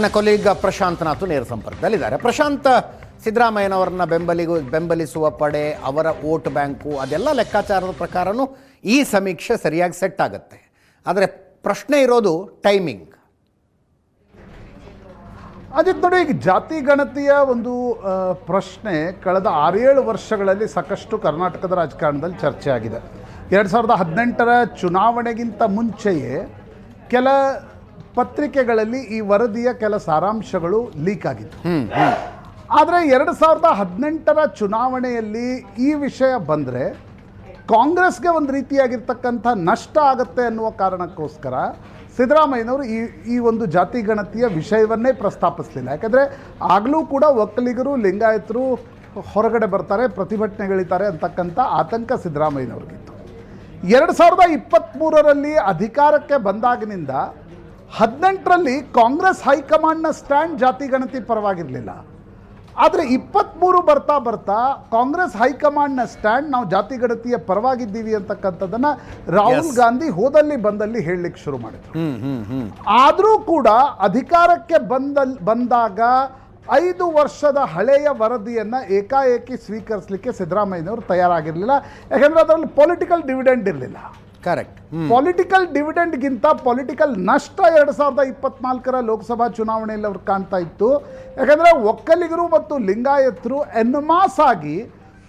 ನನ್ನ ಕೊಲೀಗ್ ಪ್ರಶಾಂತ್ ನಾಥು ನೇರ ಸಂಪರ್ಕದಲ್ಲಿದ್ದಾರೆ. ಪ್ರಶಾಂತ್, ಸಿದ್ದರಾಮಯ್ಯನವರನ್ನ ಬೆಂಬಲಿಗೂ, ಬೆಂಬಲಿಸುವ ಪಡೆ, ಅವರ ವೋಟ್ ಬ್ಯಾಂಕು, ಅದೆಲ್ಲ ಲೆಕ್ಕಾಚಾರದ ಪ್ರಕಾರನೂ ಈ ಸಮೀಕ್ಷೆ ಸರಿಯಾಗಿ ಸೆಟ್ ಆಗುತ್ತೆ. ಆದರೆ ಪ್ರಶ್ನೆ ಇರೋದು ಟೈಮಿಂಗ್. ಅಜಿತ್ ನೋಡಿ, ಈಗ ಜಾತಿ ಗಣತಿಯ ಒಂದು ಪ್ರಶ್ನೆ ಕಳೆದ ಆರೇಳು ವರ್ಷಗಳಲ್ಲಿ ಸಾಕಷ್ಟು ಕರ್ನಾಟಕದ ರಾಜಕಾರಣದಲ್ಲಿ ಚರ್ಚೆ ಆಗಿದೆ ಎರಡು ಸಾವಿರದ ಹದಿನೆಂಟರ ಚುನಾವಣೆಗಿಂತ ಮುಂಚೆಯೇ ಕೆಲ ಪತ್ರಿಕೆಗಳಲ್ಲಿ ಈ ವರದಿಯ ಕೆಲ ಸಾರಾಂಶಗಳು ಲೀಕ್ ಆಗಿತ್ತು. ಆದರೆ ಎರಡು ಸಾವಿರದ ಹದಿನೆಂಟರ ಚುನಾವಣೆಯಲ್ಲಿ ಈ ವಿಷಯ ಬಂದರೆ ಕಾಂಗ್ರೆಸ್ಗೆ ಒಂದು ರೀತಿಯಾಗಿರ್ತಕ್ಕಂಥ ನಷ್ಟ ಆಗುತ್ತೆ ಅನ್ನುವ ಕಾರಣಕ್ಕೋಸ್ಕರ ಸಿದ್ದರಾಮಯ್ಯನವರು ಈ ಈ ಒಂದು ಜಾತಿ ಗಣತಿಯ ವಿಷಯವನ್ನೇ ಪ್ರಸ್ತಾಪಿಸಲಿಲ್ಲ. ಯಾಕಂದರೆ ಆಗಲೂ ಕೂಡ ಒಕ್ಕಲಿಗರು ಲಿಂಗಾಯತರು ಹೊರಗಡೆ ಬರ್ತಾರೆ ಪ್ರತಿಭಟನೆಗಳಿತಾರೆ ಅಂತಕ್ಕಂಥ ಆತಂಕ ಸಿದ್ದರಾಮಯ್ಯನವ್ರಿಗಿತ್ತು. ಎರಡು ಸಾವಿರದ ಇಪ್ಪತ್ತ್ಮೂರರಲ್ಲಿ ಅಧಿಕಾರಕ್ಕೆ ಬಂದಾಗಿನಿಂದ ಹದಿನೆಂಟರಲ್ಲಿ ಕಾಂಗ್ರೆಸ್ ಹೈಕಮಾಂಡ್ನ ಸ್ಟ್ಯಾಂಡ್ ಜಾತಿ ಗಣತಿ ಪರವಾಗಿರಲಿಲ್ಲ. ಆದರೆ ಇಪ್ಪತ್ತ್ಮೂರು ಬರ್ತಾ ಬರ್ತಾ ಕಾಂಗ್ರೆಸ್ ಹೈಕಮಾಂಡ್ನ ಸ್ಟ್ಯಾಂಡ್ ನಾವು ಜಾತಿ ಗಣತಿಯ ಪರವಾಗಿದ್ದೀವಿ ಅಂತಕ್ಕಂಥದ್ದನ್ನು ರಾಹುಲ್. ಗಾಂಧಿ ಹೋದಲ್ಲಿ ಬಂದಲ್ಲಿ ಹೇಳಲಿಕ್ಕೆ ಶುರು ಮಾಡಿದರು. ಆದರೂ ಕೂಡ ಅಧಿಕಾರಕ್ಕೆ ಬಂದಲ್ಲಿ ಬಂದಾಗ ಐದು ವರ್ಷದ ಹಳೆಯ ವರದಿಯನ್ನು ಏಕಾಏಕಿ ಸ್ವೀಕರಿಸಲಿಕ್ಕೆ ಸಿದ್ದರಾಮಯ್ಯನವರು ತಯಾರಾಗಿರಲಿಲ್ಲ. ಯಾಕಂದರೆ ಅದರಲ್ಲಿ ಪೊಲಿಟಿಕಲ್ ಡಿವಿಡೆಂಡ್ ಇರಲಿಲ್ಲ. ಕರೆಕ್ಟ್ ಪೊಲಿಟಿಕಲ್ ಡಿವಿಡೆಂಡ್ಗಿಂತ ಪೊಲಿಟಿಕಲ್ ನಷ್ಟ ಎರಡು ಸಾವಿರದ ಇಪ್ಪತ್ನಾಲ್ಕರ ಲೋಕಸಭಾ ಚುನಾವಣೆಯಲ್ಲಿ ಅವ್ರು ಕಾಣ್ತಾ ಇತ್ತು. ಯಾಕಂದರೆ ಒಕ್ಕಲಿಗರು ಮತ್ತು ಲಿಂಗಾಯತರು ಎನ್ಮಾಸ್ ಆಗಿ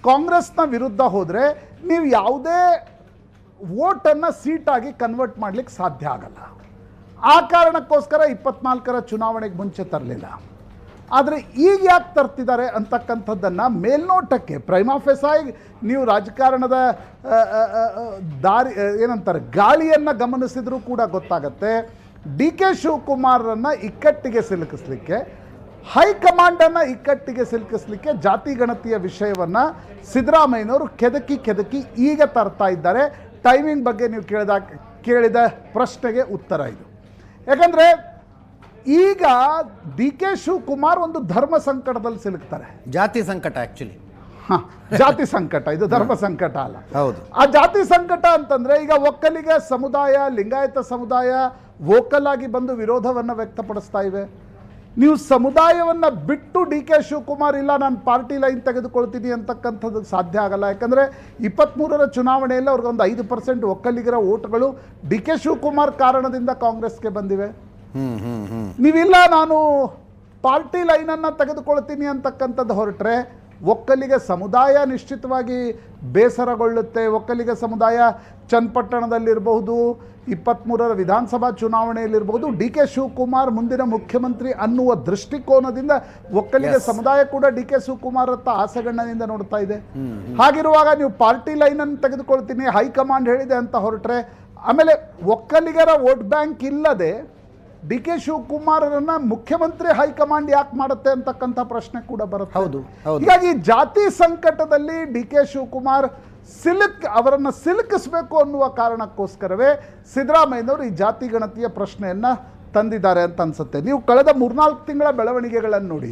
ಕಾಂಗ್ರೆಸ್ನ ವಿರುದ್ಧ ಹೋದರೆ ನೀವು ಯಾವುದೇ ವೋಟನ್ನು ಸೀಟಾಗಿ ಕನ್ವರ್ಟ್ ಮಾಡಲಿಕ್ಕೆ ಸಾಧ್ಯ ಆಗಲ್ಲ. ಆ ಕಾರಣಕ್ಕೋಸ್ಕರ ಇಪ್ಪತ್ನಾಲ್ಕರ ಚುನಾವಣೆಗೆ ಮುಂಚೆ ತರಲಿಲ್ಲ. ಆದರೆ ಈಗ ಯಾಕೆ ತರ್ತಿದ್ದಾರೆ ಅಂತಕ್ಕಂಥದ್ದನ್ನು ಮೇಲ್ನೋಟಕ್ಕೆ ಪ್ರೈಮಾಫೆಸಾಯಿ ನೀವು ರಾಜಕಾರಣದ ದಾರಿ ಏನಂತಾರೆ, ಗಾಳಿಯನ್ನು ಗಮನಿಸಿದರೂ ಕೂಡ ಗೊತ್ತಾಗತ್ತೆ. ಡಿ ಕೆ ಶಿವಕುಮಾರನ್ನು ಇಕ್ಕಟ್ಟಿಗೆ ಸಿಲುಕಿಸ್ಲಿಕ್ಕೆ, ಹೈಕಮಾಂಡನ್ನು ಇಕ್ಕಟ್ಟಿಗೆ ಸಿಲುಕಿಸ್ಲಿಕ್ಕೆ ಜಾತಿ ಗಣತಿಯ ವಿಷಯವನ್ನು ಸಿದ್ದರಾಮಯ್ಯನವರು ಕೆದಕಿ ಕೆದಕಿ ಈಗ ತರ್ತಾ ಇದ್ದಾರೆ. ಟೈಮಿಂಗ್ ಬಗ್ಗೆ ನೀವು ಕೇಳಿದ ಕೇಳಿದ ಪ್ರಶ್ನೆಗೆ ಉತ್ತರ ಇದು. ಯಾಕಂದರೆ ಈಗ ಡಿ ಕೆ ಶಿವಕುಮಾರ್ ಒಂದು ಧರ್ಮ ಸಂಕಟದಲ್ಲಿ ಸಿಲುಕ್ತಾರೆ. ಜಾತಿ ಸಂಕಟ ಆ್ಯಕ್ಚುಲಿ ಹ, ಜಾತಿ ಸಂಕಟ ಇದು ಧರ್ಮ ಸಂಕಟ ಅಲ್ಲ. ಹೌದು. ಆ ಜಾತಿ ಸಂಕಟ ಅಂತಂದ್ರೆ ಈಗ ಒಕ್ಕಲಿಗ ಸಮುದಾಯ ಲಿಂಗಾಯತ ಸಮುದಾಯ ವೋಕಲ್ ಆಗಿ ಬಂದು ವಿರೋಧವನ್ನು ವ್ಯಕ್ತಪಡಿಸ್ತಾ ಇವೆ. ನೀವು ಸಮುದಾಯವನ್ನ ಬಿಟ್ಟು ಡಿ ಕೆ ಶಿವಕುಮಾರ್ ಇಲ್ಲ ನಾನು ಪಾರ್ಟಿ ಲೈನ್ ತೆಗೆದುಕೊಳ್ತೀನಿ ಅಂತಕ್ಕಂಥದ್ದು ಸಾಧ್ಯ ಆಗಲ್ಲ. ಯಾಕಂದ್ರೆ ಇಪ್ಪತ್ತ್ಮೂರರ ಚುನಾವಣೆಯಲ್ಲಿ ಅವ್ರಿಗೊಂದು ಐದು ಪರ್ಸೆಂಟ್ ಒಕ್ಕಲಿಗರ ಓಟ್ಗಳು ಡಿ ಕೆ ಶಿವಕುಮಾರ್ ಕಾರಣದಿಂದ ಕಾಂಗ್ರೆಸ್ಗೆ ಬಂದಿವೆ. ನೀವಿಲ್ಲ ನಾನು ಪಾರ್ಟಿ ಲೈನನ್ನು ತೆಗೆದುಕೊಳ್ತೀನಿ ಅಂತಕ್ಕಂಥದ್ದು ಹೊರಟ್ರೆ ಒಕ್ಕಲಿಗ ಸಮುದಾಯ ನಿಶ್ಚಿತವಾಗಿ ಬೇಸರಗೊಳ್ಳುತ್ತೆ. ಒಕ್ಕಲಿಗ ಸಮುದಾಯ ಚನ್ನಪಟ್ಟಣದಲ್ಲಿರಬಹುದು ಇಪ್ಪತ್ತ್ಮೂರರ ವಿಧಾನಸಭಾ ಚುನಾವಣೆಯಲ್ಲಿರಬಹುದು ಡಿ ಕೆ ಶಿವಕುಮಾರ್ ಮುಂದಿನ ಮುಖ್ಯಮಂತ್ರಿ ಅನ್ನುವ ದೃಷ್ಟಿಕೋನದಿಂದ ಒಕ್ಕಲಿಗ ಸಮುದಾಯ ಕೂಡ ಡಿ ಕೆ ಶಿವಕುಮಾರ್ ಹತ್ತ ಆಸೆಗಣ್ಣದಿಂದ ನೋಡ್ತಾ ಇದೆ. ಹಾಗಿರುವಾಗ ನೀವು ಪಾರ್ಟಿ ಲೈನನ್ನು ತೆಗೆದುಕೊಳ್ತೀನಿ ಹೈಕಮಾಂಡ್ ಹೇಳಿದೆ ಅಂತ ಹೊರಟ್ರೆ ಆಮೇಲೆ ಒಕ್ಕಲಿಗರ ವೋಟ್ ಬ್ಯಾಂಕ್ ಇಲ್ಲದೆ ಡಿ ಕೆ ಶಿವಕುಮಾರರನ್ನ ಮುಖ್ಯಮಂತ್ರಿ ಹೈಕಮಾಂಡ್ ಯಾಕೆ ಮಾಡುತ್ತೆ ಅಂತಕ್ಕಂಥ ಪ್ರಶ್ನೆ ಕೂಡ ಬರುತ್ತೆ. ಹೌದು. ಹೀಗಾಗಿ ಜಾತಿ ಸಂಕಟದಲ್ಲಿ ಡಿ ಕೆ ಶಿವಕುಮಾರ್ ಸಿಲುಕ್ ಅವರನ್ನ ಸಿಲುಕಿಸಬೇಕು ಅನ್ನುವ ಕಾರಣಕ್ಕೋಸ್ಕರವೇ ಸಿದ್ದರಾಮಯ್ಯನವರು ಈ ಜಾತಿ ಗಣತಿಯ ಪ್ರಶ್ನೆಯನ್ನ ತಂದಿದ್ದಾರೆ ಅಂತ ಅನ್ಸುತ್ತೆ. ನೀವು ಕಳೆದ ಮೂರ್ನಾಲ್ಕು ತಿಂಗಳ ಬೆಳವಣಿಗೆಗಳನ್ನು ನೋಡಿ.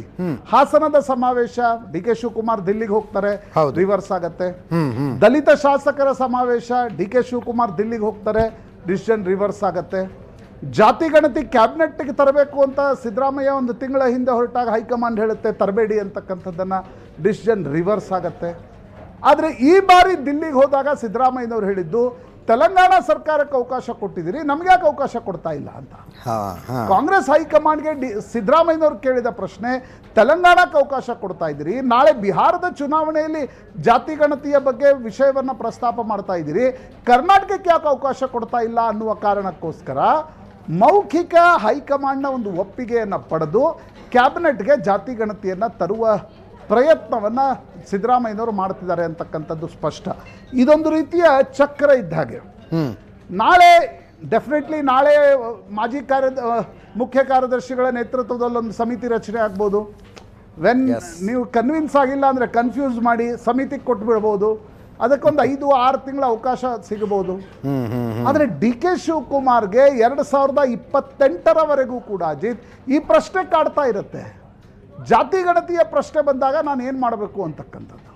ಹಾಸನದ ಸಮಾವೇಶ ಡಿ ಕೆ ಶಿವಕುಮಾರ್ ದಿಲ್ಲಿಗೆ ಹೋಗ್ತಾರೆ ರಿವರ್ಸ್ ಆಗತ್ತೆ. ದಲಿತ ಶಾಸಕರ ಸಮಾವೇಶ ಡಿ ಕೆ ಶಿವಕುಮಾರ್ ದಿಲ್ಲಿಗೆ ಹೋಗ್ತಾರೆ ಡಿಸಿಷನ್ ರಿವರ್ಸ್ ಆಗತ್ತೆ. ಜಾತಿ ಗಣತಿ ಕ್ಯಾಬಿನೆಟ್ಗೆ ತರಬೇಕು ಅಂತ ಸಿದ್ದರಾಮಯ್ಯ ಒಂದು ತಿಂಗಳ ಹಿಂದೆ ಹೊರಟಾಗ ಹೈಕಮಾಂಡ್ ಹೇಳುತ್ತೆ ತರಬೇಡಿ ಅಂತಕ್ಕಂಥದ್ದನ್ನು ಡಿಸಿಷನ್ ರಿವರ್ಸ್ ಆಗತ್ತೆ. ಆದರೆ ಈ ಬಾರಿ ದಿಲ್ಲಿಗೆ ಹೋದಾಗ ಸಿದ್ದರಾಮಯ್ಯನವರು ಹೇಳಿದ್ದು ತೆಲಂಗಾಣ ಸರ್ಕಾರಕ್ಕೆ ಅವಕಾಶ ಕೊಟ್ಟಿದ್ದೀರಿ ನಮ್ಗೆ ಯಾಕೆ ಅವಕಾಶ ಕೊಡ್ತಾ ಇಲ್ಲ ಅಂತ? ಕಾಂಗ್ರೆಸ್ ಹೈಕಮಾಂಡ್ಗೆ ಡಿ ಸಿದ್ದರಾಮಯ್ಯನವರು ಕೇಳಿದ ಪ್ರಶ್ನೆ ತೆಲಂಗಾಣಕ್ಕೆ ಅವಕಾಶ ಕೊಡ್ತಾ ಇದ್ದೀರಿ ನಾಳೆ ಬಿಹಾರದ ಚುನಾವಣೆಯಲ್ಲಿ ಜಾತಿ ಗಣತಿಯ ಬಗ್ಗೆ ವಿಷಯವನ್ನು ಪ್ರಸ್ತಾಪ ಮಾಡ್ತಾ ಇದ್ದೀರಿ ಕರ್ನಾಟಕಕ್ಕೆ ಯಾಕೆ ಅವಕಾಶ ಕೊಡ್ತಾ ಇಲ್ಲ ಅನ್ನುವ ಕಾರಣಕ್ಕೋಸ್ಕರ ಮೌಖಿಕ ಹೈಕಮಾಂಡ್ನ ಒಂದು ಒಪ್ಪಿಗೆಯನ್ನು ಪಡೆದು ಕ್ಯಾಬಿನೆಟ್ಗೆ ಜಾತಿ ಗಣತಿಯನ್ನು ತರುವ ಪ್ರಯತ್ನವನ್ನು ಸಿದ್ದರಾಮಯ್ಯನವರು ಮಾಡ್ತಿದ್ದಾರೆ ಅಂತಕ್ಕಂಥದ್ದು ಸ್ಪಷ್ಟ. ಇದೊಂದು ರೀತಿಯ ಚಕ್ರ ಇದ್ದ ಹಾಗೆ. ನಾಳೆ ಡೆಫಿನೆಟ್ಲಿ ನಾಳೆ ಮಾಜಿ ಕಾರ್ಯ ಮುಖ್ಯ ಕಾರ್ಯದರ್ಶಿಗಳ ನೇತೃತ್ವದಲ್ಲಿ ಒಂದು ಸಮಿತಿ ರಚನೆ ಆಗ್ಬೋದು. ವೆನ್. ನೀವು ಕನ್ವಿನ್ಸ್ ಆಗಿಲ್ಲ ಅಂದರೆ ಕನ್ಫ್ಯೂಸ್ ಮಾಡಿ ಸಮಿತಿಗೆ ಕೊಟ್ಬಿಡ್ಬೋದು. ಅದಕ್ಕೊಂದು ಐದು ಆರು ತಿಂಗಳ ಅವಕಾಶ ಸಿಗಬಹುದು. ಆದರೆ ಡಿ ಕೆ ಶಿವಕುಮಾರ್ಗೆ ಎರಡು ಸಾವಿರದ ಇಪ್ಪತ್ತೆಂಟರವರೆಗೂ ಕೂಡ ಅಜಿತ್ ಈ ಪ್ರಶ್ನೆ ಕಾಡ್ತಾ ಇರುತ್ತೆ. ಜಾತಿ ಗಣತಿಯ ಪ್ರಶ್ನೆ ಬಂದಾಗ ನಾನು ಏನು ಮಾಡಬೇಕು ಅಂತಕ್ಕಂಥದ್ದು?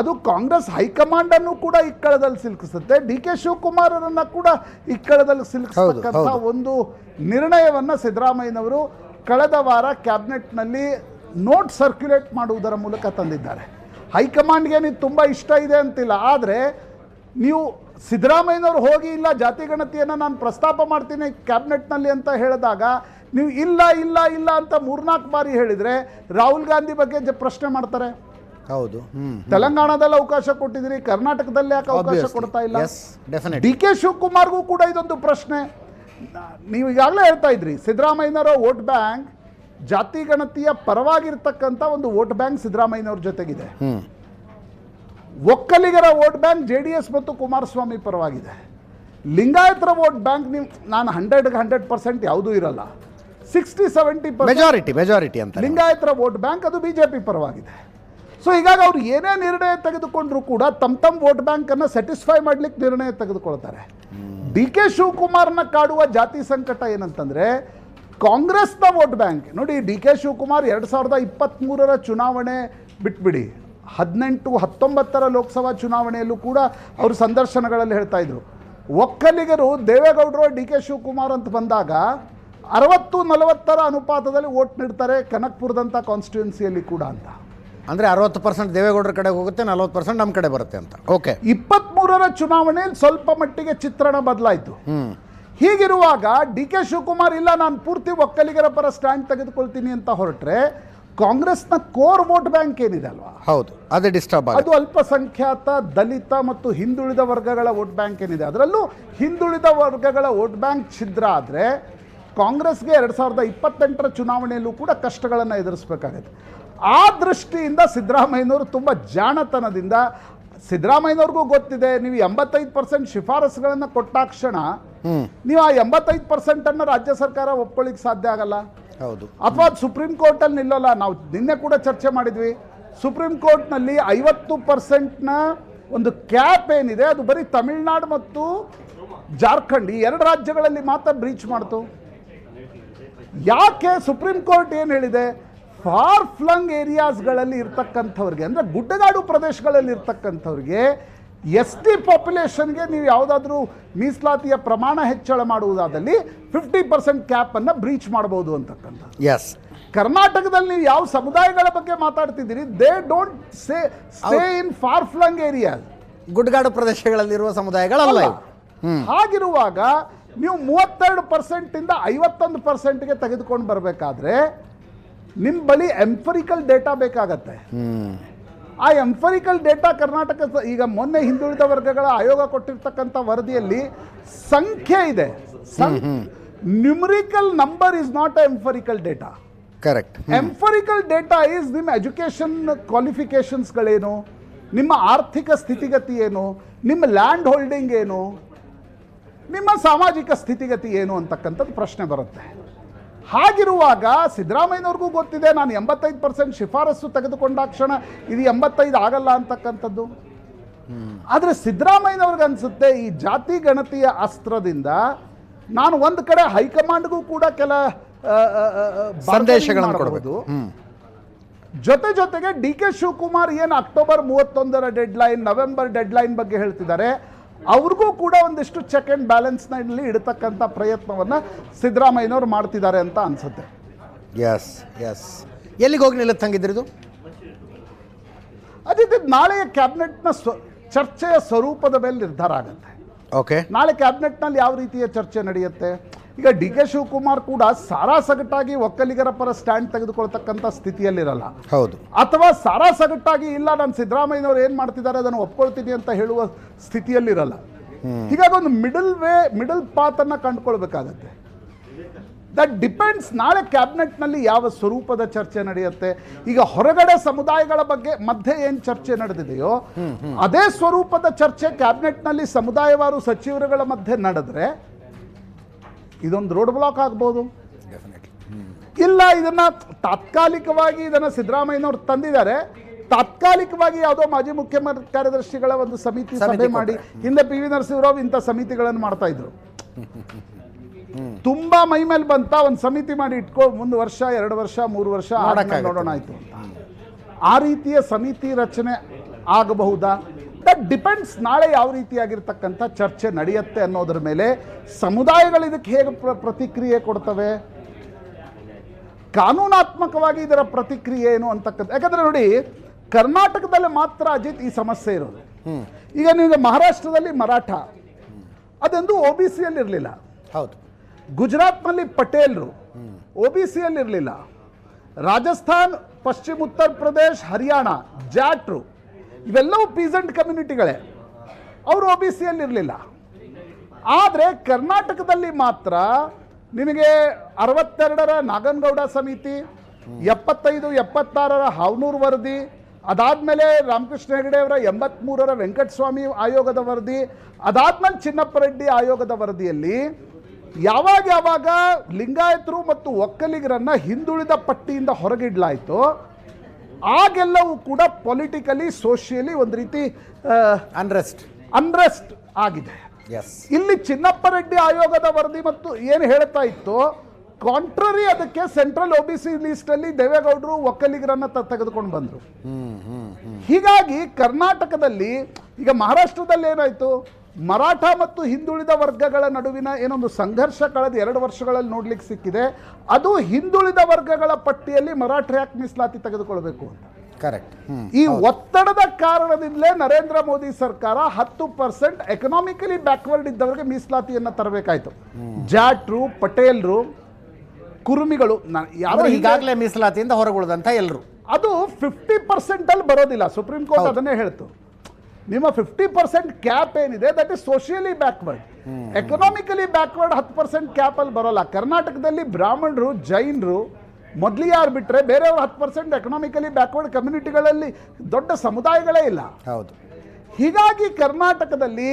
ಅದು ಕಾಂಗ್ರೆಸ್ ಹೈಕಮಾಂಡನ್ನು ಕೂಡ ಇಕ್ಕಳದಲ್ಲಿ ಸಿಲುಕಿಸುತ್ತೆ. ಡಿ ಕೆ ಶಿವಕುಮಾರರನ್ನ ಕೂಡ ಇಕ್ಕಳದಲ್ಲಿ ಸಿಲುಕಿಸ್ತಕ್ಕಂಥ. ಒಂದು ನಿರ್ಣಯವನ್ನ ಸಿದ್ದರಾಮಯ್ಯನವರು ಕಳೆದ ವಾರ ಕ್ಯಾಬಿನೆಟ್ನಲ್ಲಿ ನೋಟ್ ಸರ್ಕ್ಯುಲೇಟ್ ಮಾಡುವುದರ ಮೂಲಕ ತಂದಿದ್ದಾರೆ. ಹೈಕಮಾಂಡ್ಗೆ ನೀವು ತುಂಬ ಇಷ್ಟ ಇದೆ ಅಂತಿಲ್ಲ. ಆದರೆ ನೀವು ಸಿದ್ದರಾಮಯ್ಯನವರು ಹೋಗಿ ಇಲ್ಲ ಜಾತಿ ಗಣತಿಯನ್ನು ನಾನು ಪ್ರಸ್ತಾಪ ಮಾಡ್ತೀನಿ ಕ್ಯಾಬಿನೆಟ್ನಲ್ಲಿ ಅಂತ ಹೇಳಿದಾಗ ನೀವು ಇಲ್ಲ ಇಲ್ಲ ಇಲ್ಲ ಅಂತ ಮೂರ್ನಾಲ್ಕು ಬಾರಿ ಹೇಳಿದರೆ ರಾಹುಲ್ ಗಾಂಧಿ ಬಗ್ಗೆ ಜ- ಪ್ರಶ್ನೆ ಮಾಡ್ತಾರೆ. ಹೌದು. ತೆಲಂಗಾಣದಲ್ಲಿ ಅವಕಾಶ ಕೊಟ್ಟಿದ್ರಿ ಕರ್ನಾಟಕದಲ್ಲಿ ಯಾಕೆ ಅವಕಾಶ ಕೊಡ್ತಾ ಇಲ್ಲ? ಡಿ ಕೆ ಶಿವಕುಮಾರ್ಗೂ ಕೂಡ ಇದೊಂದು ಪ್ರಶ್ನೆ. ನೀವು ಈಗಾಗಲೇ ಹೇಳ್ತಾ ಇದ್ರಿ ಸಿದ್ದರಾಮಯ್ಯನವರ ವೋಟ್ ಬ್ಯಾಂಕ್ ಜಾತಿ ಗಣತಿಯ ಪರವಾಗಿರ್ತಕ್ಕಂಥ ಒಂದು ವೋಟ್ ಬ್ಯಾಂಕ್ ಸಿದ್ದರಾಮಯ್ಯನವ್ರ ಜೊತೆಗಿದೆ. ಒಕ್ಕಲಿಗರ vote bank J D S ಮತ್ತು ಕುಮಾರಸ್ವಾಮಿ ಪರವಾಗಿದೆ. ಲಿಂಗಾಯತರ ವೋಟ್ ಬ್ಯಾಂಕ್ ನೀವು ನಾನು ಹಂಡ್ರೆಡ್ಗೆ ಹಂಡ್ರೆಡ್ ಪರ್ಸೆಂಟ್ ಯಾವುದೂ ಇರಲ್ಲ. ಸಿಕ್ಸ್ಟಿ ಸೆವೆಂಟಿ ಮೆಜಾರಿಟಿ ಮೆಜಾರಿಟಿ ಅಂತ ಲಿಂಗಾಯತರ ವೋಟ್ ಬ್ಯಾಂಕ್ ಅದು ಬಿಜೆಪಿ ಪರವಾಗಿದೆ. ಸೊ ಹೀಗಾಗಿ ಅವ್ರು ಏನೇ ನಿರ್ಣಯ ತೆಗೆದುಕೊಂಡ್ರು ಕೂಡ ತಮ್ಮ ತಮ್ಮ ವೋಟ್ ಬ್ಯಾಂಕನ್ನು ಸ್ಯಾಟಿಸ್ಫೈ ಮಾಡ್ಲಿಕ್ಕೆ ನಿರ್ಣಯ ತೆಗೆದುಕೊಳ್ತಾರೆ. ಡಿ ಕೆ ಶಿವಕುಮಾರ್ನ ಕಾಡುವ ಜಾತಿ ಸಂಕಟ ಏನಂತಂದ್ರೆ ಕಾಂಗ್ರೆಸ್ನ ವೋಟ್ ಬ್ಯಾಂಕ್. ನೋಡಿ ಡಿ ಕೆ ಶಿವಕುಮಾರ್ ಎರಡು ಸಾವಿರದ ಇಪ್ಪತ್ತ್ಮೂರರ ಚುನಾವಣೆ ಬಿಟ್ಬಿಡಿ. ಹದಿನೆಂಟು ಹತ್ತೊಂಬತ್ತರ ಲೋಕಸಭಾ ಚುನಾವಣೆಯಲ್ಲೂ ಕೂಡ ಅವರು ಸಂದರ್ಶನಗಳಲ್ಲಿ ಹೇಳ್ತಾ ಇದ್ರು. ಒಕ್ಕಲಿಗರು ದೇವೇಗೌಡರು ಡಿ ಕೆ ಶಿವಕುಮಾರ್ ಅಂತ ಬಂದಾಗ ಅರವತ್ತು ನಲವತ್ತರ ಅನುಪಾತದಲ್ಲಿ ಓಟ್ ನೀಡ್ತಾರೆ ಕನಕ್ಪುರದಂಥ ಕಾನ್ಸ್ಟಿಟ್ಯೂನ್ಸಿಯಲ್ಲಿ ಕೂಡ ಅಂತ. ಅಂದ್ರೆ ಅರವತ್ತು ಪರ್ಸೆಂಟ್ ದೇವೇಗೌಡರ ಕಡೆ ಹೋಗುತ್ತೆ ನಲ್ವತ್ತು ಪರ್ಸೆಂಟ್ ನಮ್ಮ ಕಡೆ ಬರುತ್ತೆ ಅಂತ. ಓಕೆ ಇಪ್ಪತ್ತ್ಮೂರರ ಚುನಾವಣೆಯಲ್ಲಿ ಸ್ವಲ್ಪ ಮಟ್ಟಿಗೆ ಚಿತ್ರಣ ಬದಲಾಯಿತು. ಹೀಗಿರುವಾಗ ಡಿ ಕೆ ಶಿವಕುಮಾರ್ ಇಲ್ಲ ನಾನು ಪೂರ್ತಿ ಒಕ್ಕಲಿಗರ ಪರ ಸ್ಟ್ಯಾಂಡ್ ತೆಗೆದುಕೊಳ್ತೀನಿ ಅಂತ ಹೊರಟ್ರೆ ಕಾಂಗ್ರೆಸ್ನ ಕೋರ್ ವೋಟ್ ಬ್ಯಾಂಕ್ ಏನಿದೆ ಅಲ್ವಾ? ಹೌದು ಅದೇ ಡಿಸ್ಟರ್ಬ್ ಅದು ಅಲ್ಪಸಂಖ್ಯಾತ ದಲಿತ ಮತ್ತು ಹಿಂದುಳಿದ ವರ್ಗಗಳ ವೋಟ್ ಬ್ಯಾಂಕ್ ಏನಿದೆ. ಅದರಲ್ಲೂ ಹಿಂದುಳಿದ ವರ್ಗಗಳ ವೋಟ್ ಬ್ಯಾಂಕ್ ಛಿದ್ರ ಆದರೆ ಕಾಂಗ್ರೆಸ್ಗೆ ಎರಡು ಸಾವಿರದ ಇಪ್ಪತ್ತೆಂಟರ ಚುನಾವಣೆಯಲ್ಲೂ ಕೂಡ ಕಷ್ಟಗಳನ್ನು ಎದುರಿಸಬೇಕಾಗತ್ತೆ. ಆ ದೃಷ್ಟಿಯಿಂದ ಸಿದ್ದರಾಮಯ್ಯನವರು ತುಂಬ ಜಾಣತನದಿಂದ ಸಿದ್ದರಾಮಯ್ಯನವ್ರಿಗೂ ಗೊತ್ತಿದೆ ನೀವು ಎಂಬತ್ತೈದು ಪರ್ಸೆಂಟ್ ಶಿಫಾರಸುಗಳನ್ನು ಕೊಟ್ಟಾಕ್ಷಣ ನೀವು ಆ ಎಂಬತ್ತೈದು ಪರ್ಸೆಂಟನ್ನು ರಾಜ್ಯ ಸರ್ಕಾರ ಒಪ್ಕೊಳ್ಳಿಕ್ಕೆ ಸಾಧ್ಯ ಆಗಲ್ಲ. ಹೌದು. ಅಥವಾ ಸುಪ್ರೀಂ ಕೋರ್ಟಲ್ಲಿ ನಿಲ್ಲಲ್ಲ ನಾವು ನಿನ್ನೆ ಕೂಡ ಚರ್ಚೆ ಮಾಡಿದ್ವಿ. ಸುಪ್ರೀಂ ಕೋರ್ಟ್ನಲ್ಲಿ ಐವತ್ತು ಪರ್ಸೆಂಟ್ನ ಒಂದು ಕ್ಯಾಪ್ ಏನಿದೆ ಅದು ಬರೀ ತಮಿಳ್ನಾಡು ಮತ್ತು ಜಾರ್ಖಂಡ್ ಈ ಎರಡು ರಾಜ್ಯಗಳಲ್ಲಿ ಮಾತ್ರ ಬ್ರೀಚ್ ಮಾಡ್ತು. ಯಾಕೆ ಸುಪ್ರೀಂ ಕೋರ್ಟ್ ಏನು ಹೇಳಿದೆ? ಫಾರ್ ಫ್ಲಂಗ್ ಏರಿಯಾಸ್ಗಳಲ್ಲಿ ಇರ್ತಕ್ಕಂಥವ್ರಿಗೆ ಅಂದರೆ ಗುಡ್ಡಗಾಡು ಪ್ರದೇಶಗಳಲ್ಲಿ ಇರ್ತಕ್ಕಂಥವ್ರಿಗೆ ಎಸ್ ಟಿ ಪಾಪ್ಯುಲೇಷನ್ಗೆ ನೀವು ಯಾವುದಾದ್ರೂ ಮೀಸಲಾತಿಯ ಪ್ರಮಾಣ ಹೆಚ್ಚಳ ಮಾಡುವುದಾದಲ್ಲಿ ಫಿಫ್ಟಿ ಪರ್ಸೆಂಟ್ ಕ್ಯಾಪನ್ನು ಬ್ರೀಚ್ ಮಾಡ್ಬೋದು ಅಂತಕ್ಕಂಥದ್ದು. ಎಸ್ ಕರ್ನಾಟಕದಲ್ಲಿ ನೀವು ಯಾವ ಸಮುದಾಯಗಳ ಬಗ್ಗೆ ಮಾತಾಡ್ತಿದ್ದೀರಿ they don't say stay in far flung areas ಗುಡ್ಡಗಾಡು ಪ್ರದೇಶಗಳಲ್ಲಿರುವ ಸಮುದಾಯಗಳಲ್ಲ ಹಾಗಿರುವಾಗ ನೀವು ಮೂವತ್ತೆರಡು ಪರ್ಸೆಂಟಿಂದ ಐವತ್ತೊಂದು ಪರ್ಸೆಂಟ್ಗೆ ತೆಗೆದುಕೊಂಡು ಬರಬೇಕಾದ್ರೆ ನಿಮ್ಮ ಬಳಿ ಎಂಫರಿಕಲ್ ಡೇಟಾ ಬೇಕಾಗತ್ತೆ. ಆ ಎಂಫರಿಕಲ್ ಡೇಟಾ ಕರ್ನಾಟಕ ಈಗ ಮೊನ್ನೆ ಹಿಂದುಳಿದ ವರ್ಗಗಳ ಆಯೋಗ ಕೊಟ್ಟಿರ್ತಕ್ಕಂಥ ವರದಿಯಲ್ಲಿ ಸಂಖ್ಯೆ ಇದೆ. Numerical number is not a empirical data correct empirical data is ನಿಮ್ಮ ಎಜುಕೇಷನ್ ಕ್ವಾಲಿಫಿಕೇಶನ್ಸ್ಗಳೇನು ನಿಮ್ಮ ಆರ್ಥಿಕ ಸ್ಥಿತಿಗತಿ ಏನು? ನಿಮ್ಮ ಲ್ಯಾಂಡ್ ಹೋಲ್ಡಿಂಗ್ ಏನು? ನಿಮ್ಮ ಸಾಮಾಜಿಕ ಸ್ಥಿತಿಗತಿ ಏನು ಅಂತಕ್ಕಂಥದ್ದು ಪ್ರಶ್ನೆ ಬರುತ್ತೆ. ಹಾಗಿರುವಾಗ ಸಿದ್ದರಾಮಯ್ಯನವ್ರಿಗೂ ಗೊತ್ತಿದೆ ನಾನು ಎಂಬತ್ತೈದು ಪರ್ಸೆಂಟ್ ಶಿಫಾರಸು ತೆಗೆದುಕೊಂಡಾಕ್ಷಣ ಇದು ಎಂಬತ್ತೈದು ಆಗಲ್ಲ ಅಂತಕ್ಕಂಥದ್ದು. ಆದರೆ ಸಿದ್ದರಾಮಯ್ಯನವ್ರಿಗೆ ಅನಿಸುತ್ತೆ ಈ ಜಾತಿ ಗಣತಿಯ ಅಸ್ತ್ರದಿಂದ ನಾನು ಒಂದು ಕಡೆ ಹೈಕಮಾಂಡ್ಗೂ ಕೂಡ ಕೆಲ ಸಂದೇಶಗಳನ್ನು ಕೊಡಬಹುದು ಜೊತೆ ಜೊತೆಗೆ ಡಿ ಕೆ ಶಿವಕುಮಾರ್ ಏನು ಅಕ್ಟೋಬರ್ ಮೂವತ್ತೊಂದರ deadline November deadline ಬಗ್ಗೆ ಹೇಳ್ತಿದ್ದಾರೆ ಅವ್ರಿಗೂ ಕೂಡ ಒಂದಿಷ್ಟು ಚೆಕ್ ಆ್ಯಂಡ್ ಬ್ಯಾಲೆನ್ಸ್ನಲ್ಲಿ ಇಡತಕ್ಕಂಥ ಪ್ರಯತ್ನವನ್ನು ಸಿದ್ದರಾಮಯ್ಯನವ್ರು ಮಾಡ್ತಿದ್ದಾರೆ ಅಂತ ಅನ್ಸುತ್ತೆ. ಎಸ್ ಎಸ್ ಎಲ್ಲಿಗೆ ಹೋಗಿ ನಿಲ್ಲುತ್ತಂಗಿದ್ರಿ ಇದು? ಅದೇ ನಾಳೆಯ ಕ್ಯಾಬಿನೆಟ್ನ ಸ್ವ ಚರ್ಚೆಯ ಸ್ವರೂಪದ ಮೇಲೆ ನಿರ್ಧಾರ ಆಗುತ್ತೆ. ಓಕೆ ನಾಳೆ ಕ್ಯಾಬಿನೆಟ್ನಲ್ಲಿ ಯಾವ ರೀತಿಯ ಚರ್ಚೆ ನಡೆಯುತ್ತೆ? ಈಗ ಡಿ ಕೆ ಶಿವಕುಮಾರ್ ಕೂಡ ಸಾರಾ ಸಗಟಾಗಿ ಒಕ್ಕಲಿಗರ ಪರ ಸ್ಟ್ಯಾಂಡ್ ತೆಗೆದುಕೊಳ್ತಕ್ಕಂಥ ಸ್ಥಿತಿಯಲ್ಲಿರಲ್ಲ. ಹೌದು. ಅಥವಾ ಸಾರಾ ಸಗಟಾಗಿ ಇಲ್ಲ ನಾನು ಸಿದ್ದರಾಮಯ್ಯನವ್ರು ಏನು ಮಾಡ್ತಿದ್ದಾರೆ ಅದನ್ನು ಒಪ್ಕೊಳ್ತೀನಿ ಅಂತ ಹೇಳುವ ಸ್ಥಿತಿಯಲ್ಲಿರಲ್ಲ. ಹೀಗಾಗಿ ಒಂದು ಮಿಡಲ್ ವೇ ಮಿಡಲ್ ಪಾತನ್ನು ಕಂಡುಕೊಳ್ಬೇಕಾಗತ್ತೆ. ದಟ್ ಡಿಪೆಂಡ್ಸ್ ನಾಳೆ ಕ್ಯಾಬಿನೆಟ್ನಲ್ಲಿ ಯಾವ ಸ್ವರೂಪದ ಚರ್ಚೆ ನಡೆಯುತ್ತೆ. ಈಗ ಹೊರಗಡೆ ಸಮುದಾಯಗಳ ಬಗ್ಗೆ ಮಧ್ಯೆ ಏನು ಚರ್ಚೆ ನಡೆದಿದೆಯೋ ಅದೇ ಸ್ವರೂಪದ ಚರ್ಚೆ ಕ್ಯಾಬಿನೆಟ್ನಲ್ಲಿ ಸಮುದಾಯವಾರು ಸಚಿವರುಗಳ ಮಧ್ಯೆ ನಡೆದ್ರೆ ಇದೊಂದು ರೋಡ್ ಬ್ಲಾಕ್ ಆಗ್ಬೋದು. ಇಲ್ಲ ಇದನ್ನ ತಾತ್ಕಾಲಿಕವಾಗಿ ಇದನ್ನ ಸಿದ್ದರಾಮಯ್ಯನವ್ರು ತಂದಿದ್ದಾರೆ. ತಾತ್ಕಾಲಿಕವಾಗಿ ಯಾವುದೋ ಮಾಜಿ ಮುಖ್ಯ ಕಾರ್ಯದರ್ಶಿಗಳ ಒಂದು ಸಮಿತಿ ಸಭೆ ಮಾಡಿ ಹಿಂದೆ ಪಿ ವಿ ನರಸಿಂಹರಾವ್ ಇಂಥ ಸಮಿತಿಗಳನ್ನು ಮಾಡ್ತಾ ಇದ್ರು. ತುಂಬಾ ಮೈ ಮೇಲೆ ಬಂತ ಒಂದು ಸಮಿತಿ ಮಾಡಿ ಇಟ್ಕೊ ಒಂದು ವರ್ಷ ಎರಡು ವರ್ಷ ಮೂರು ವರ್ಷ. ನೋಡೋಣ ಆಯ್ತು. ಆ ರೀತಿಯ ಸಮಿತಿ ರಚನೆ ಆಗಬಹುದಾ? ದಟ್ ಡಿಪೆಂಡ್ಸ್ ನಾಳೆ ಯಾವ ರೀತಿಯಾಗಿರ್ತಕ್ಕಂಥ ಚರ್ಚೆ ನಡೆಯುತ್ತೆ ಅನ್ನೋದ್ರ ಮೇಲೆ ಸಮುದಾಯಗಳು ಇದಕ್ಕೆ ಹೇಗೆ ಪ್ರ- ಪ್ರತಿಕ್ರಿಯೆ ಕೊಡ್ತವೆ? ಕಾನೂನಾತ್ಮಕವಾಗಿ ಇದರ ಪ್ರತಿಕ್ರಿಯೆ ಏನು ಅಂತಕ್ಕಂಥ ಯಾಕಂದ್ರೆ ನೋಡಿ ಕರ್ನಾಟಕದಲ್ಲಿ ಮಾತ್ರ ಅಜಿತ್ ಈ ಸಮಸ್ಯೆ ಇರೋದು. ಈಗ ನೀವು ಮಹಾರಾಷ್ಟ್ರದಲ್ಲಿ ಮರಾಠ. ಅದೊಂದು ಒ ಬಿ ಸಿಯಲ್ಲಿ ಇರಲಿಲ್ಲ. ಹೌದು. ಗುಜರಾತ್ನಲ್ಲಿ ಪಟೇಲ್ರು. ಒ ಬಿ ಸಿಯಲ್ಲಿ ಇರಲಿಲ್ಲ. ರಾಜಸ್ಥಾನ್ ಪಶ್ಚಿಮ ಉತ್ತರ ಪ್ರದೇಶ್ ಹರಿಯಾಣ ಜಾಟ್ರು. ಇವೆಲ್ಲವೂ ಪೀಸೆಂಟ್ ಕಮ್ಯುನಿಟಿಗಳೇ. ಅವರು ಒ ಬಿ ಸಿಯಲ್ಲಿರಲಿಲ್ಲ ಆದರೆ ಕರ್ನಾಟಕದಲ್ಲಿ ಮಾತ್ರ ನಿಮಗೆ ಅರವತ್ತೆರಡರ ನಾಗನಗೌಡ ಸಮಿತಿ, ಎಪ್ಪತ್ತೈದು, ಎಪ್ಪತ್ತಾರರ ಹಾವನೂರು ವರದಿ, ಅದಾದಮೇಲೆ ರಾಮಕೃಷ್ಣ ಹೆಗಡೆ ಅವರ ಎಂಬತ್ಮೂರರ ವೆಂಕಟಸ್ವಾಮಿ ಆಯೋಗದ ವರದಿ, ಅದಾದಮೇಲೆ ಚಿನ್ನಪ್ಪ ರೆಡ್ಡಿ ಆಯೋಗದ ವರದಿಯಲ್ಲಿ ಯಾವಾಗ ಯಾವಾಗ ಲಿಂಗಾಯತರು ಮತ್ತು ಒಕ್ಕಲಿಗರನ್ನ ಹಿಂದುಳಿದ ಪಟ್ಟಿಯಿಂದ ಹೊರಗಿಡ್ಲಾಯಿತು ಆಗೆಲ್ಲವೂ ಕೂಡ ಪೊಲಿಟಿಕಲಿ ಸೋಷಿಯಲಿ ಒಂದು ರೀತಿ ಅನ್ರೆಸ್ಟ್ ಅನ್ರೆಸ್ಟ್ ಆಗಿದೆ. ಎಸ್ ಇಲ್ಲಿ ಚಿನ್ನಪ್ಪ ರೆಡ್ಡಿ ಆಯೋಗದ ವರದಿ ಮತ್ತು ಏನು ಹೇಳ್ತಾ ಇತ್ತು? ಕಾಂಟ್ರರಿ ಅದಕ್ಕೆ ಸೆಂಟ್ರಲ್ ಒ ಬಿ ಸಿ ಲಿಸ್ಟಲ್ಲಿ ದೇವೇಗೌಡರು ಒಕ್ಕಲಿಗರನ್ನ ತೆಗೆದುಕೊಂಡು ಬಂದರು. ಹೀಗಾಗಿ ಕರ್ನಾಟಕದಲ್ಲಿ ಈಗ ಮಹಾರಾಷ್ಟ್ರದಲ್ಲಿ ಏನಾಯಿತು? ಮರಾಠ ಮತ್ತು ಹಿಂದುಳಿದ ವರ್ಗಗಳ ನಡುವಿನ ಏನೊಂದು ಸಂಘರ್ಷ ಕಳೆದ ಎರಡು ವರ್ಷಗಳಲ್ಲಿ ನೋಡ್ಲಿಕ್ಕೆ ಸಿಕ್ಕಿದೆ. ಅದು ಹಿಂದುಳಿದ ವರ್ಗಗಳ ಪಟ್ಟಿಯಲ್ಲಿ ಮರಾಠ ಯಾಕೆ ಮೀಸಲಾತಿ ತೆಗೆದುಕೊಳ್ಬೇಕು ಅಂತ? ಕರೆಕ್ಟ್ ಈ ಒತ್ತಡದ ಕಾರಣದಿಂದಲೇ ನರೇಂದ್ರ ಮೋದಿ ಸರ್ಕಾರ ಹತ್ತು ಪರ್ಸೆಂಟ್ ಎಕನಾಮಿಕಲಿ ಬ್ಯಾಕ್ವರ್ಡ್ ಇದ್ದವರಿಗೆ ಮೀಸಲಾತಿಯನ್ನು ತರಬೇಕಾಯ್ತು. ಜಾಟ್ರು ಪಟೇಲ್ರು ಕುರುಮಿಗಳು ಯಾರು ಈಗಾಗಲೇ ಮೀಸಲಾತಿಯಿಂದ ಹೊರಗುಳಿದಂತ ಎಲ್ಲರೂ ಅದು ಫಿಫ್ಟಿ ಪರ್ಸೆಂಟ್ ಅಲ್ಲಿ ಬರೋದಿಲ್ಲ. ಸುಪ್ರೀಂ ಕೋರ್ಟ್ ಅದನ್ನೇ ಹೇಳ್ತು. ನಿಮ್ಮ ಫಿಫ್ಟಿ ಪರ್ಸೆಂಟ್ ಕ್ಯಾಪ್ ಏನಿದೆ that is socially backward economically backward ಹತ್ತು ಪರ್ಸೆಂಟ್ ಕ್ಯಾಪ್ ಅಲ್ಲಿ ಬರೋಲ್ಲ. ಕರ್ನಾಟಕದಲ್ಲಿ ಬ್ರಾಹ್ಮಣರು ಜೈನರು ಮೊದಲಿಯಾರು ಬಿಟ್ಟರೆ ಬೇರೆಯವರು ಹತ್ತು ಪರ್ಸೆಂಟ್ ಎಕನಾಮಿಕಲಿ ಬ್ಯಾಕ್ವರ್ಡ್ ಕಮ್ಯುನಿಟಿಗಳಲ್ಲಿ ದೊಡ್ಡ ಸಮುದಾಯಗಳೇ ಇಲ್ಲ. ಹೌದು. ಹೀಗಾಗಿ ಕರ್ನಾಟಕದಲ್ಲಿ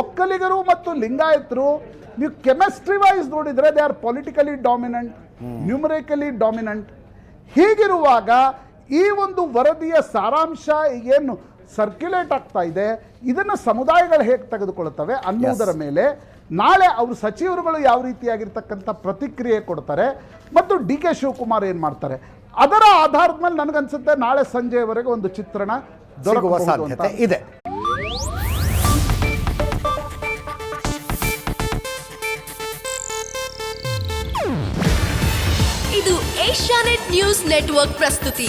ಒಕ್ಕಲಿಗರು ಮತ್ತು ಲಿಂಗಾಯತರು ನೀವು ಕೆಮಿಸ್ಟ್ರಿ ವೈಸ್ ನೋಡಿದರೆ they are politically dominant numerically dominant ಹೀಗಿರುವಾಗ ಈ ಒಂದು ವರದಿಯ ಸಾರಾಂಶ ಏನು ಸರ್ಕ್ಯುಲೇಟ್ ಆಗ್ತಾ ಇದೆ. ಇದನ್ನು ಸಮುದಾಯಗಳು ಹೇಗೆ ತೆಗೆದುಕೊಳ್ಳುತ್ತವೆ ಅನ್ನೋದರ ಮೇಲೆ ನಾಳೆ ಅವರು ಸಚಿವರುಗಳು ಯಾವ ರೀತಿಯಾಗಿರ್ತಕ್ಕಂಥ ಪ್ರತಿಕ್ರಿಯೆ ಕೊಡ್ತಾರೆ ಮತ್ತು ಡಿ ಕೆ ಶಿವಕುಮಾರ್ ಏನು ಮಾಡ್ತಾರೆ? ಅದರ ಆಧಾರದ ಮೇಲೆ ನನಗನ್ಸುತ್ತೆ ನಾಳೆ ಸಂಜೆಯವರೆಗೆ ಒಂದು ಚಿತ್ರಣ ದೊರಕುವ ಸಾಧ್ಯತೆ ಇದೆ. ಇದು ಏಷ್ಯಾನೆಟ್ ನ್ಯೂಸ್ ನೆಟ್ವರ್ಕ್ ಪ್ರಸ್ತುತಿ.